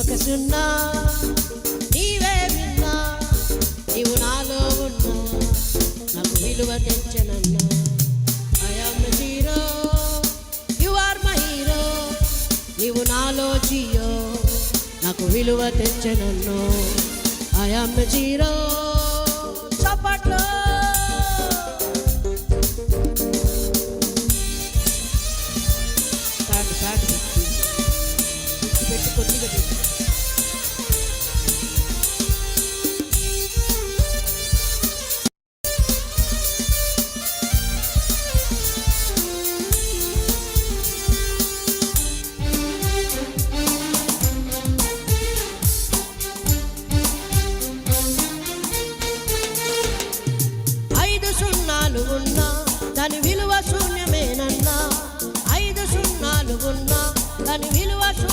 ఒక సున్నా నీవే విన్నా నీవు నాలో ఉన్నా నాకు విలువ తెచ్చనన్నా. I am zero you are my hero నీవు నాలో జియో నాకు విలువ తెచ్చనన్ను. ఐ ఆమ్ జీరో సున్నాలు ఉన్నా దాని విలువ శూన్యమేనన్నా. ఐదు సున్నాలు ఉన్నా దాని విలువ శూన్యమేనన్నా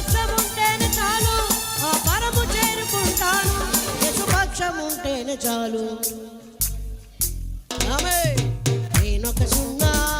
యశుపక్షం చాలు. ఆ పరము చేరుకుంటాను. యశుపక్షం ఉంటేనే చాలు. ఆమె నేనొక సున్నా.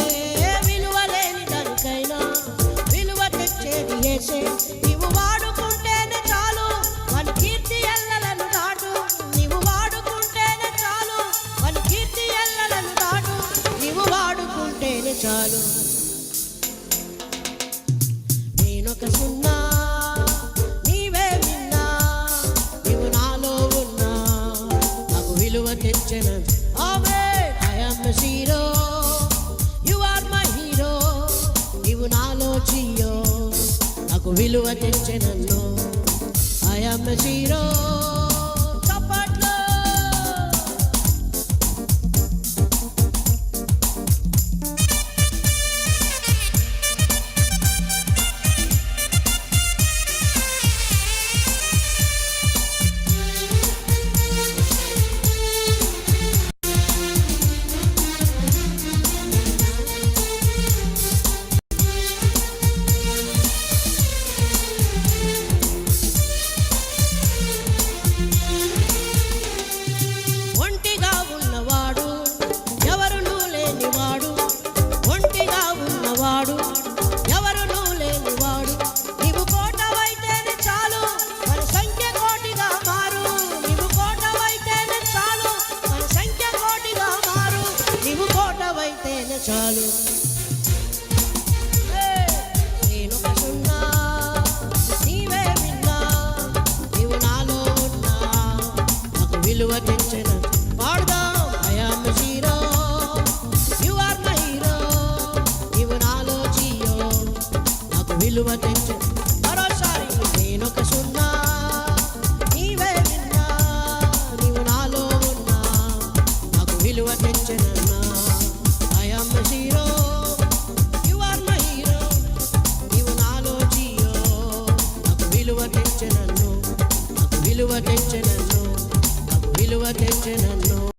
తెచ్చేది దానికైనా విలువ తెచ్చేది నీవు వాడుకుంటేనే చాలు మన కీర్తి ఎల్లలను దాటు. నీవు వాడుకుంటేనే చాలు మన కీర్తి ఎల్లలను దాటు. నీవు వాడుకుంటేనే చాలు. నేనొక సున్న జియో నాకు విలువ తెచ్చినన్ను ఐ యామ్ চলো విలువ తెచ్చనన్ను